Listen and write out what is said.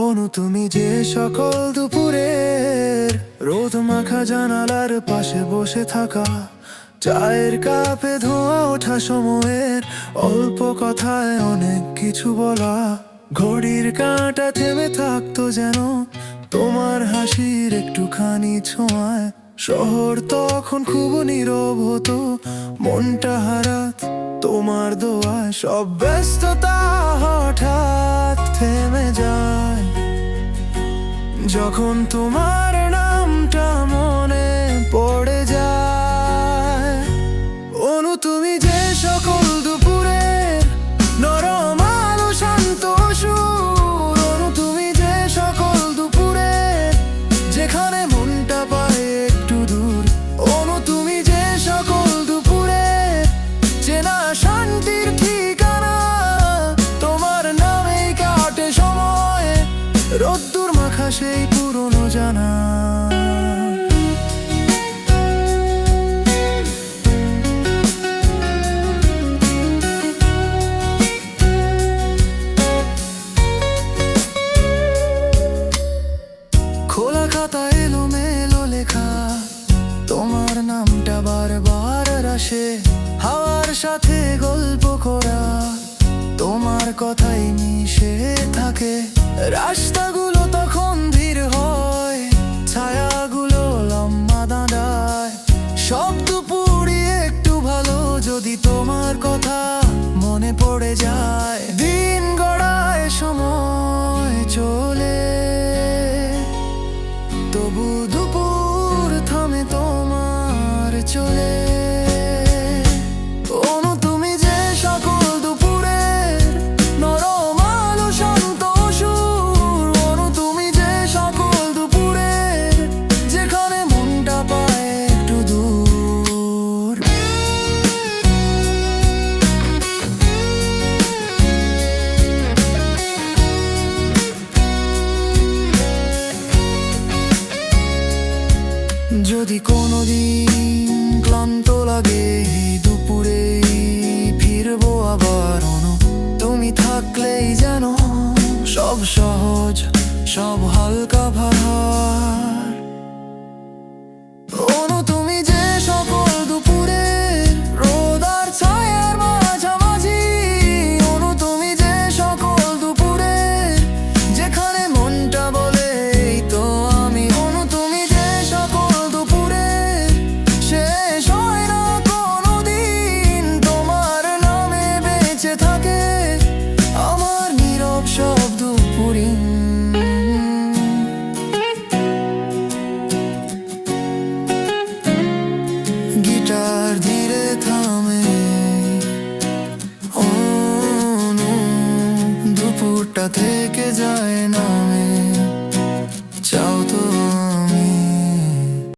অনু, তুমি যে সকল দুপুরের রোদ মাখা জানালার পাশে বসে থাকা, চায়ের কাপে ধোঁয়া ওঠা সময়ের অল্প কথায় অনেক কিছু বলা, ঘড়ির কাঁটা থেমে থাকতো যেন তোমার হাসির একটুখানি ছোঁয়ায়। শহর তখন খুব নীরব হতো, মনটা হারাত তোমার দোয়ায়। সব ব্যস্ততা হঠাৎ থেমে যায়। যখন তোমার নামটা মনে পড়ে যায়, অনু তুমি যে সকল আলো, শান্ত সুর, অনু তুমি যে সকল দুপুরের যেখানে একটু দূর, অনু তুমি যে সকল দুপুরের চেনা শান্তির তোমার নামেই কাটে সময়, রোদ্দুর মাখা সেই পুরনো জানা। খোলা খাতা এলো মেলো লেখা, তোমার নামটা বারবার আসে হাওয়ার সাথে গল্প করা, তোমার কথাই মিশে থাকে রাস্তাগুলো তোমার কথা মনে পড়ে যায়। যদি কোনোদিন ক্লান্ত লাগে দুপুরটা থেকে যায় নামে।